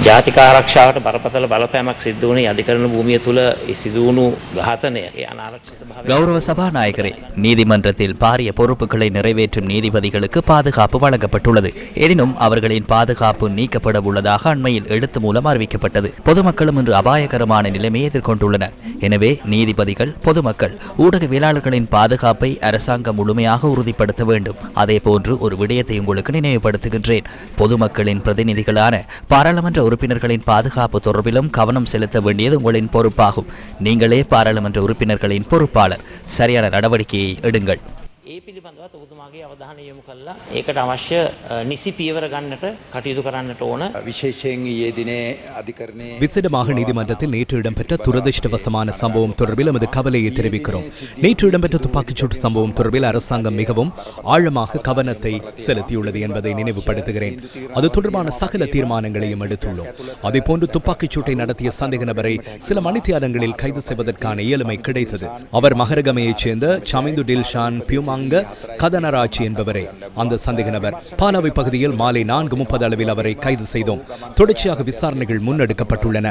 ජාතික ආරක්ෂාවට බරපතල බලපෑමක් සිද්ධ වුණේ අධිකරණ භූමිය තුළ ඒ සිදුවුණු ඝාතනය ඒ අනාරක්ෂිත භාවය கௌரவ சபாநாயகரே நீதிமன்றத்தில் பாரிய பொறுப்புகளை நிறைவேற்றும் நீதிபதிகளுக்கு பாதுகாப்பு வழங்கப்பட்டுள்ளது எனினும் அவர்களின் பாதுகாப்பு நீக்கப்பட உள்ளதாக அண்மையில் எழுத்து மூலம் அறிவிக்கப்பட்டது பொதுமக்களும் இன்று அபாயகரமான நிலைமையை எதிர்கொண்டுள்ளனர் எனவே நீதிபதிகள் பொதுமக்கள் ஊடகவியலாளர்களின் பாதுகாப்பை அரசாங்கம் முழுமையாக உறுதிப்படுத்த வேண்டும் அதேபோன்று ஒரு விடயத்தை உங்களுக்கு நினைவுபடுத்துகின்றேன் பொதுமக்களின் பிரதிநிதிகளான பாராளுமன்ற உறுப்பினர்களின் பாதுகாப்பு தொடர்பிலும் கவனம் செலுத்த வேண்டியது உங்களின் பொறுப்பாகும். நீங்களே பாராளுமன்ற உறுப்பினர்களின் பொறுப்பாளர். சரியான நடவடிக்கையை எடுங்கள். ඒ පිළිබඳවත් ඔබතුමාගේ අවධානය යොමු කල්ලා ඒකට අවශ්‍ය අ, නිසි පියවර ගන්නට කටයුතු කරන්නට ඕන විශේෂයෙන් ඊයේ දිනේ අධිකරණයේ விசேடமாக நீதிமன்றத்தில் நேற்று இடம்பெற்ற துரதிருஷ்டவசமான சம்பவம் தொடர்பில் நமது கவலையை தெரிவிக்கிறோம் நேற்று இடம்பெற்ற துப்பாக்கிச்சூட்டு சம்பவம் தொடர்பில் அரசாங்கம் மிகவும் ஆழமாக கவனத்தை செலுத்தியுள்ளது என்பதை நினைவுபடுத்துகிறேன் அது தொடர்பான சகல தீர்மானங்களையும் எடுத்துள்ளோம் அதேபோன்று துப்பாக்கிச்சூட்டை நடத்திய சந்தேக நபரை சில மணித்தியாலங்களில் கைது செய்வதற்கான இயலுமை கிடைத்தது அவர் மகரகமையைச் சேர்ந்த சமிந்து டில்ஷான் பியூமாங்க கதனராஜ் என்பவரே. அந்த சந்தேக நபர் பாலாவை பகுதியில் மாலை நான்கு முப்பது அளவில் அவரை கைது செய்தோம். தொடர்ச்சியாக விசாரணைகள் முன்னெடுக்கப்பட்டுள்ளன.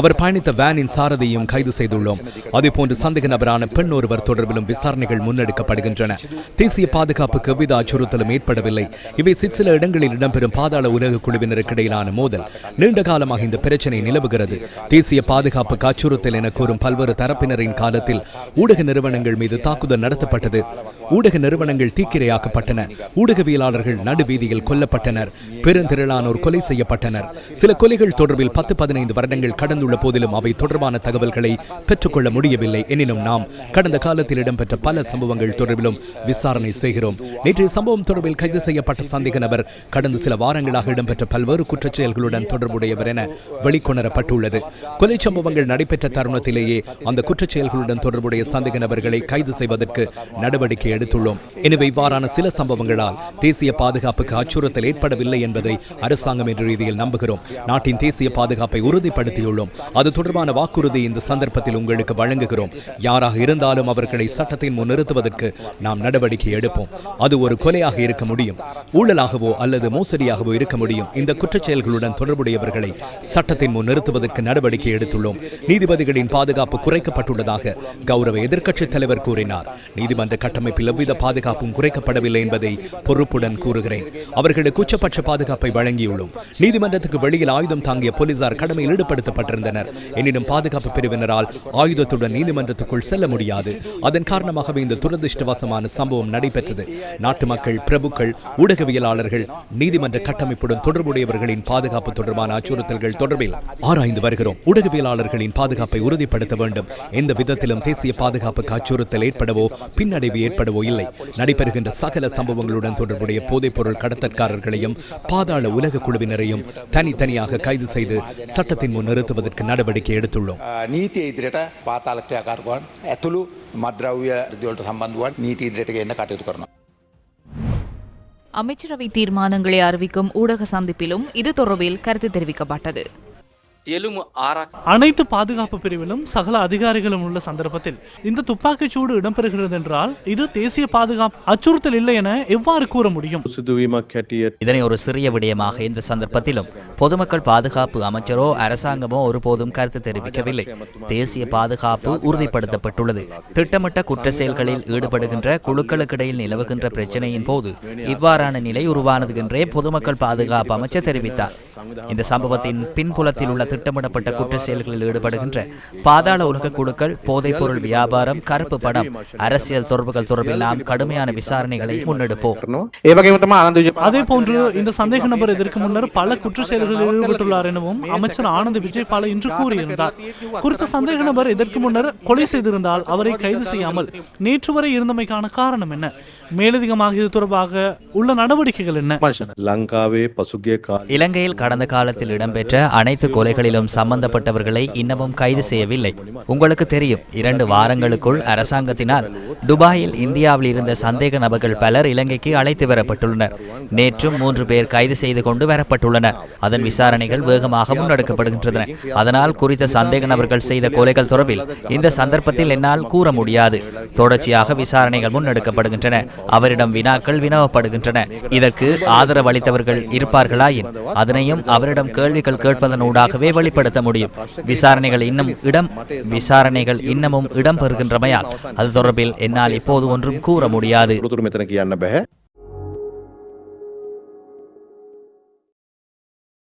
அவர் பயணித்த வேனின் சாரதியையும் கைது செய்துள்ளோம். அதேபோன்று சந்தேக நபரான பெண் ஒருவர் தொடர்பிலும் விசாரணைகள் முன்னெடுக்கப்படுகின்றன. தேசிய பாதுகாப்புக்கு எவ்வித அச்சுறுத்தலும் ஏற்படவில்லை. இவை சிற்சில இடங்களில் இடம்பெறும் பாதாள உலக குழுவினருக்கு இடையிலான மோதல். நீண்ட காலமாக இந்த பிரச்சனை நிலவுகிறது. தேசிய பாதுகாப்புக்கு அச்சுறுத்தல் என கூறும் பல்வேறு தரப்பினரின் காலத்தில் ஊடக நிறுவனங்கள் மீது தாக்குதல் நடத்தப்பட்டது. ஊடக நிறுவனங்கள் தீக்கிரையாக்கப்பட்டன. ஊடகவியலாளர்கள் நடுவீதியில் கொல்லப்பட்டனர். பெருந்திரளானோர் கொலை செய்யப்பட்டனர். சில கொலைகள் தொடர்பில் பத்து பதினைந்து வருடங்கள் கடந்துள்ள போதிலும் அவை தொடர்பான தகவல்களை பெற்றுக்கொள்ள முடியவில்லை. எனினும் நாம் கடந்த காலத்தில் இடம்பெற்ற பல சம்பவங்கள் தொடர்பிலும் விசாரணை செய்கிறோம். நேற்றைய சம்பவம் தொடர்பில் கைது செய்யப்பட்ட சந்தேக நபர் கடந்த சில வாரங்களாக இடம்பெற்ற பல்வேறு குற்றச் செயல்களுடன் தொடர்புடையவர் என வெளிக்கொணரப்பட்டுள்ளது. கொலை சம்பவங்கள் நடைபெற்ற தருணத்திலேயே அந்த குற்றச் செயல்களுடன் தொடர்புடைய சந்தேக நபர்களை கைது செய்வதற்கு நடவடிக்கை எடுத்துள்ளோம். எனவே இவ்வாறான சில சம்பவங்களால் தேசிய பாதுகாப்புக்கு அச்சுறுத்தல் ஏற்படவில்லை என்பதை அரசாங்கம் என்ற ரீதியில் நம்புகிறோம். நாட்டின் தேசிய பாதுகாப்பை உறுதிப்படுத்தியுள்ளோம். அது தொடர்பான வாக்குறுதி இந்த சந்தர்ப்பத்தில் உங்களுக்கு வழங்குகிறோம். யாராக இருந்தாலும் அவர்களை சட்டத்தின் முன் நிறுத்துவதற்கு நாம் நடவடிக்கை எடுப்போம். அது ஒரு கொலையாக இருக்க முடியும். ஊழலாகவோ அல்லது மோசடியாகவோ இருக்க முடியும். இந்த குற்றச் செயல்களுடன் தொடர்புடையவர்களை சட்டத்தின் முன் நிறுத்துவதற்கு நடவடிக்கை எடுத்துள்ளோம். நீதிபதிகளின் பாதுகாப்பு குறைக்கப்பட்டுள்ளதாக கௌரவ எதிர்க்கட்சித் தலைவர் கூறினார். நீதிமன்ற கட்டமைப்பில் எவ்வித பாதுகாப்பும் குறைக்கப்படவில்லை என்பதை பொறுப்புடன் கூறுகிறேன். அவர்களுக்கு உச்சபட்ச பாதுகாப்பை வழங்கியுள்ளோம். நீதிமன்றத்துக்கு வெளியில் ஆயுதம் தாங்கிய போலீசார் கடமையில் ஈடுபடுத்தப்பட்டிருந்தனர். எனினும் பாதுகாப்பு பிரிவினரால் ஆயுதத்துடன் நீதிமன்றத்துக்குள் செல்ல முடியாது. அதன் காரணமாகவே இந்த துரதிருஷ்டவசமான சம்பவம் நடைபெற்றது. நாட்டு மக்கள் பிரபுக்கள் ஊடகவியலாளர்கள் நீதிமன்ற கட்டமைப்புடன் தொடர்புடையவர்களின் பாதுகாப்பு தொடர்பான அச்சுறுத்தல்கள் தொடர்பில் ஆராய்ந்து வருகிறோம். ஊடகவியலாளர்களின் பாதுகாப்பை உறுதிப்படுத்த வேண்டும். எந்த விதத்திலும் தேசிய பாதுகாப்புக்கு அச்சுறுத்தல் ஏற்படவோ பின்னடைவு ஏற்படவோ இல்லை நடைபெறுகின்ற சகல சம்பவங்களுடன் தொடர்புடைய போதைப்பொருள் கடத்தற்காரர்களையும் பாதாள உலக குழுவினரையும் தனித்தனியாக கைது செய்து சட்டத்தின் முன் நிறுத்துவதற்கு நடவடிக்கை எடுத்துள்ளோம் අ, නීතිය ඉදිරියට පාතාල ක්‍රියාකාරකවන් ඇතුළු මද්‍රව්‍ය රිදිවලට සම්බන්ධුවන් නීති ඉදිරියට ගෙන්න කටයුතු කරනවා. அமைச்சரவை தீர்மானங்களை அறிவிக்கும் ஊடக சந்திப்பிலும் இது தொடர்பில் கருத்து தெரிவிக்கப்பட்டது அனைத்து பாதுகாப்பு பிரிவிலும் சகல அதிகாரிகளும் உள்ள சந்தர்ப்பத்தில் இந்த துப்பாக்கிச் சூடு இடம்பெறுகிறது என்றால் இது தேசிய பாதுகாப்பு அச்சுறுத்தல் இல்லை என எவ்வாறு கூற முடியும்? இதனை ஒரு சிறிய விடயமாக இந்த சந்தர்ப்பத்திலும் பொதுமக்கள் பாதுகாப்பு அமைச்சரோ அரசாங்கமோ ஒருபோதும் கருத்து தெரிவிக்கவில்லை. தேசிய பாதுகாப்பு உறுதிப்படுத்தப்பட்டுள்ளது. திட்டமிட்ட குற்ற செயல்களில் ஈடுபடுகின்ற குழுக்களுக்கிடையில் நிலவுகின்ற பிரச்சனையின் போது இவ்வாறான நிலை உருவானது என்றே பொதுமக்கள் பாதுகாப்பு அமைச்சர் தெரிவித்தார். இந்த சம்பவத்தின் பின்புலத்தில் உள்ள திட்டமிடப்பட்ட குற்ற செயல்களில் ஈடுபடுகின்ற பாதாள உலக குழுக்கள் போதைப்பொருள் வியாபாரம் கருப்பு படம் அரசியல் தொடர்புகள் தொடர்பில் கடுமையான விசாரணைகளை முன்னெடுப்போம். அதே போன்று இந்த சந்தேக நபர் இதற்கு முன்னர் பல குற்ற செயல்களில் ஈடுபட்டுள்ளார் எனவும் அமைச்சர் ஆனந்த் விஜய் இன்று கூறியிருந்தார். குறித்த சந்தேக நபர் இதற்கு முன்னர் கொலை செய்திருந்தால் அவரை கைது செய்யாமல் நேற்று வரை இருந்தமைக்கான காரணம் என்ன? மேலதிகமாக இது தொடர்பாக உள்ள நடவடிக்கைகள் என்ன? இலங்கையில் கடந்த காலத்தில் இடம்பெற்ற அனைத்து கொலைகளிலும் சம்பந்தப்பட்டவர்களை இன்னமும் கைது செய்யவில்லை உங்களுக்கு தெரியும் இரண்டு வாரங்களுக்குள் அரசாங்கத்தினால் துபாயில் இந்தியாவில் இருந்த சந்தேக நபர்கள் பலர் இலங்கைக்கு அழைத்து வரப்பட்டுள்ளனர் நேற்றும் மூன்று பேர் கைது செய்து கொண்டு வரப்பட்டுள்ளனர் அதன் விசாரணைகள் வேகமாக முன்னெடுக்கப்படுகின்றன அதனால் குறித்த சந்தேக நபர்கள் செய்த கொலைகள் தொடர்பில் இந்த சந்தர்ப்பத்தில் என்னால் கூற முடியாது தொடர்ச்சியாக விசாரணைகள் முன்னெடுக்கப்படுகின்றன அவரிடம் வினாக்கள் வினவப்படுகின்றன இதற்கு ஆதரவளித்தவர்கள் இருப்பார்களாயின் அதனையும் அனைத்தையும் அவரிடம் கேள்விகள் கேட்பதனூடாகவே வெளிப்படுத்த முடியும். விசாரணைகள் இன்னும் இடம் விசாரணைகள் இன்னமும் இடம்பெறுகின்றமையால் அது தொடர்பில் என்னால் இப்போது ஒன்றும் கூற முடியாது.